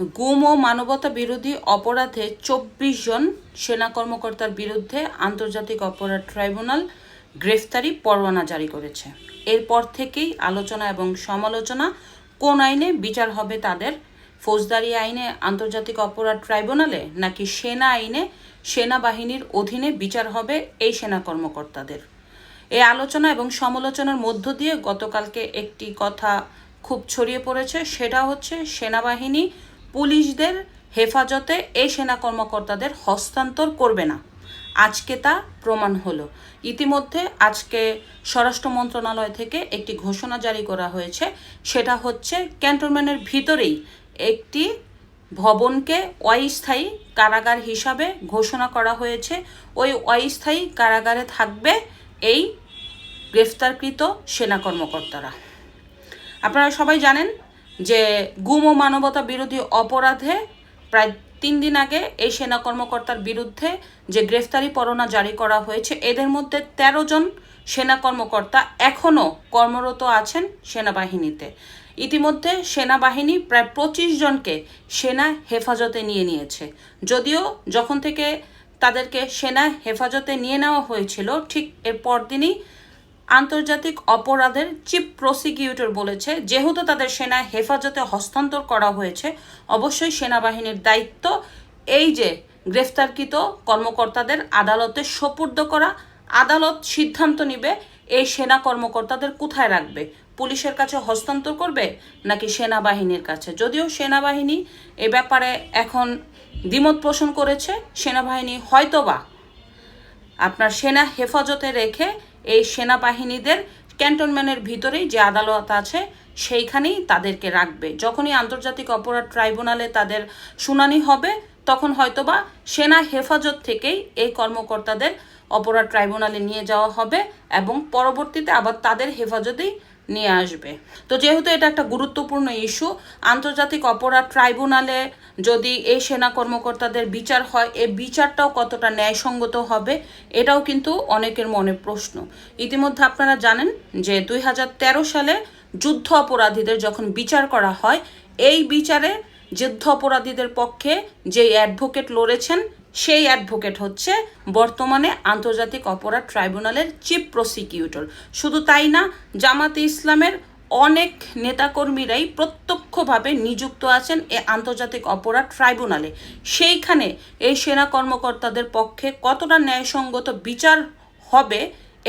গুম ও মানবতা বিরোধী অপরাধে চব্বিশ জন সেনা কর্মকর্তার বিরুদ্ধে আন্তর্জাতিক অপরাধ ট্রাইব্যুনাল গ্রেফতারি পরোয়ানা জারি করেছে। এরপর থেকেই আলোচনা এবং সমালোচনা কোন আইনে বিচার হবে তাদের, ফৌজদারি আইনে, আন্তর্জাতিক অপরাধ ট্রাইব্যুনালে, নাকি সেনা আইনে, সেনাবাহিনীর অধীনে বিচার হবে এই সেনা কর্মকর্তাদের? এই আলোচনা এবং সমালোচনার মধ্য দিয়ে গতকালকে একটি কথা খুব ছড়িয়ে পড়েছে, সেটা হচ্ছে সেনাবাহিনী পুলিশদের হেফাজতে এই সেনা কর্মকর্তাদের হস্তান্তর করবে না। আজকে তা প্রমাণ হলো। ইতিমধ্যে আজকে স্বরাষ্ট্র মন্ত্রণালয় থেকে একটি ঘোষণা জারি করা হয়েছে। সেটা হচ্ছে ক্যান্টনমেন্টের ভিতরেই একটি ভবনকে অস্থায়ী কারাগার হিসাবে ঘোষণা করা হয়েছে। ওই অস্থায়ী কারাগারে থাকবে এই গ্রেফতারকৃত সেনা কর্মকর্তারা। আপনারা সবাই জানেন যে গুম ও মানবতা বিরোধী অপরাধে প্রায় তিন দিন আগে এই সেনা কর্মকর্তার বিরুদ্ধে যে গ্রেফতারি পরোয়ানা জারি করা হয়েছে, এদের মধ্যে ১৩ জন সেনা কর্মকর্তা এখনও কর্মরত আছেন সেনাবাহিনীতে। ইতিমধ্যে সেনাবাহিনী প্রায় পঁচিশ জনকে সেনা হেফাজতে নিয়ে নিয়েছে। যদিও যখন থেকে তাদেরকে সেনা হেফাজতে নিয়ে নেওয়া হয়েছিল, ঠিক এর পরদিনই আন্তর্জাতিক অপরাধের চিফ প্রসিকিউটর বলেছে, যেহেতু তাদের সেনা হেফাজতে হস্তান্তর করা হয়েছে, অবশ্যই সেনাবাহিনীর দায়িত্ব এই যে গ্রেফতারকৃত কর্মকর্তাদের আদালতে সোপর্দ করা, আদালত সিদ্ধান্ত নিবে এই সেনা কর্মকর্তাদের কোথায় রাখবে, পুলিশের কাছে হস্তান্তর করবে নাকি সেনাবাহিনীর কাছে? যদিও সেনাবাহিনী এ ব্যাপারে এখন দ্বিমত পোষণ করেছে, সেনাবাহিনী হয়তোবা আপনার সেনা হেফাজতে রেখে এই সেনাবাহিনীদের ক্যান্টনমেন্টের ভিতরেই যে আদালত আছে, সেইখানেই তাদেরকে রাখবে। যখনই আন্তর্জাতিক অপরাধ ট্রাইব্যুনালে তাদের শুনানি হবে, তখন হয়তোবা সেনা হেফাজত থেকেই এই কর্মকর্তাদের অপরাধ ট্রাইব্যুনালে নিয়ে যাওয়া হবে এবং পরবর্তীতে আবার তাদের হেফাজতেই নিয়ে আসবে। তো যেহেতু এটা একটা গুরুত্বপূর্ণ ইস্যু, আন্তর্জাতিক অপরাধ ট্রাইব্যুনালে যদি এই সেনা কর্মকর্তাদের বিচার হয় এই বিচারটাও কতটা ন্যায়সঙ্গত হবে, এটাও কিন্তু অনেকের মনে প্রশ্ন। ইতিমধ্যে আপনারা জানেন যে দুই হাজার তেরো সালে যুদ্ধ অপরাধীদের যখন বিচার করা হয়, এই বিচারে যুদ্ধ অপরাধীদের পক্ষে যে অ্যাডভোকেট লড়েছেন সেই অ্যাডভোকেট হচ্ছে বর্তমানে আন্তর্জাতিক অপরাধ ট্রাইব্যুনালের চিফ প্রসিকিউটর শুধু তাই না, জামাতে ইসলামের অনেক নেতাকর্মীরাই প্রত্যক্ষভাবে নিযুক্ত আছেন এ আন্তর্জাতিক অপরাধ ট্রাইব্যুনালে। সেইখানে এই সেনা কর্মকর্তাদের পক্ষে কতটা ন্যায়সঙ্গত বিচার হবে,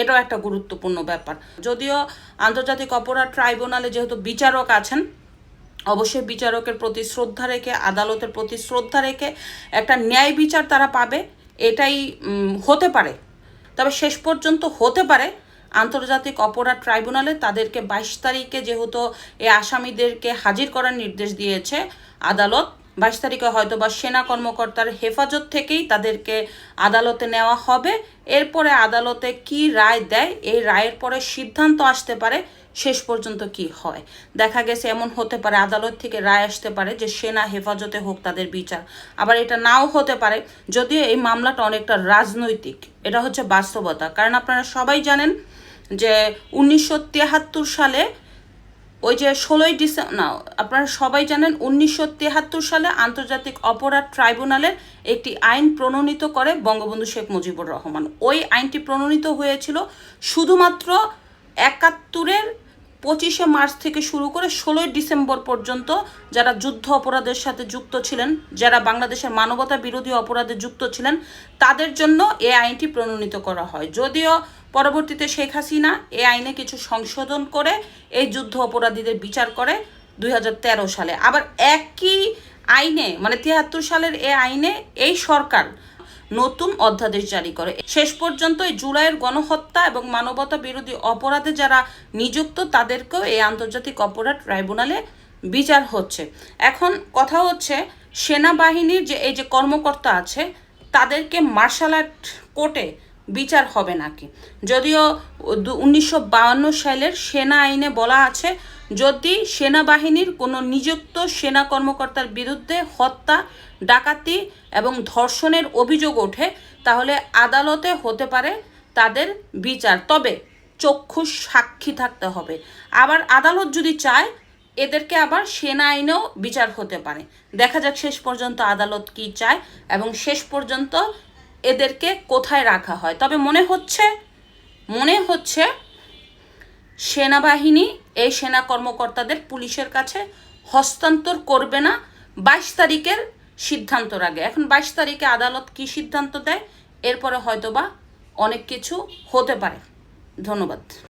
এটাও একটা গুরুত্বপূর্ণ ব্যাপার। যদিও আন্তর্জাতিক অপরাধ ট্রাইব্যুনালে যেহেতু বিচারক আছেন অবশ্যই বিচারকের প্রতি শ্রদ্ধা রেখে, আদালতের প্রতি শ্রদ্ধা রেখে একটা ন্যায় বিচার তারা পাবে। এটাই হতে পারে। তবে শেষ পর্যন্ত হতে পারে। আন্তর্জাতিক অপরাধ ট্রাইব্যুনালে তাদেরকে বাইশ তারিখে যেহেতু এই আসামিদেরকে হাজির করার নির্দেশ দিয়েছে আদালত বাইশ তারিখে হয়তো বা সেনা কর্মকর্তার হেফাজত থেকেই তাদেরকে আদালতে নেওয়া হবে। এরপরে আদালতে কি রায় দেয়, এই রায়ের পরে সিদ্ধান্ত আসতে পারে, শেষ পর্যন্ত কি হয়। দেখা গেছে এমন হতে পারে, আদালত থেকে রায় আসতে পারে যে সেনা হেফাজতে হোক তাদের বিচার। আবার এটা নাও হতে পারে, যদিও এই মামলাটা অনেকটা রাজনৈতিক, এটা হচ্ছে বাস্তবতা। কারণ আপনারা সবাই জানেন যে উনিশশো তিয়াত্তর সালে ওই যে ষোলোই ডিসেম্বর না, আপনারা সবাই জানেন উনিশশো তেহাত্তর সালে আন্তর্জাতিক অপরাধ ট্রাইব্যুনালের একটি আইন প্রণীত করে বঙ্গবন্ধু শেখ মুজিবুর রহমান। ওই আইনটি প্রণীত হয়েছিল শুধুমাত্র একাত্তরের পঁচিশে মার্চ থেকে শুরু করে ষোলোই ডিসেম্বর পর্যন্ত যারা যুদ্ধ অপরাধের সাথে যুক্ত ছিলেন, যারা বাংলাদেশের মানবতা বিরোধী অপরাধে যুক্ত ছিলেন, তাদের জন্য এই আইনটি প্রণীত করা হয়। যদিও পরবর্তীতে শেখ হাসিনা এ আইনে কিছু সংশোধন করে এই যুদ্ধ অপরাধীদের বিচার করে দুই হাজার তেরো সালে। আবার একই আইনে মানে তিয়াত্তর সালের এ আইনে এই সরকার নতুন অধ্যাদেশ জারি করে। শেষ পর্যন্ত এই জুলাইয়ের গণহত্যা এবং মানবতা বিরোধী অপরাধে যারা নিযুক্ত, তাদেরকেও এই আন্তর্জাতিক অপরাধ ট্রাইব্যুনালে বিচার হচ্ছে। এখন কথা হচ্ছে, সেনাবাহিনীর যে এই যে কর্মকর্তা আছে, তাদেরকে মার্শাল আর্ট কোর্টে বিচার হবে নাকি? যদিও উনিশশো সালের সেনা আইনে বলা আছে যদি সেনাবাহিনীর কোনো নিযুক্ত সেনা কর্মকর্তার বিরুদ্ধে হত্যা, ডাকাতি এবং ধর্ষণের অভিযোগ ওঠে, তাহলে আদালতে হতে পারে তাদের বিচার। তবে চক্ষু সাক্ষী থাকতে হবে। আবার আদালত যদি চায়, এদেরকে আবার সেনা আইনেও বিচার হতে পারে। দেখা যাক শেষ পর্যন্ত আদালত কি চায় এবং শেষ পর্যন্ত এদেরকে কোথায় রাখা হয়। তবে মনে হচ্ছে মনে হচ্ছে সেনাবাহিনী এই সেনা কর্মকর্তাদের পুলিশের কাছে হস্তান্তর করবে না। বাইশ তারিখের সিদ্ধান্তর আগে। এখন বাইশ তারিখে আদালত কি সিদ্ধান্ত দেয়? এরপরে হয়তোবা অনেক কিছু হতে পারে। ধন্যবাদ।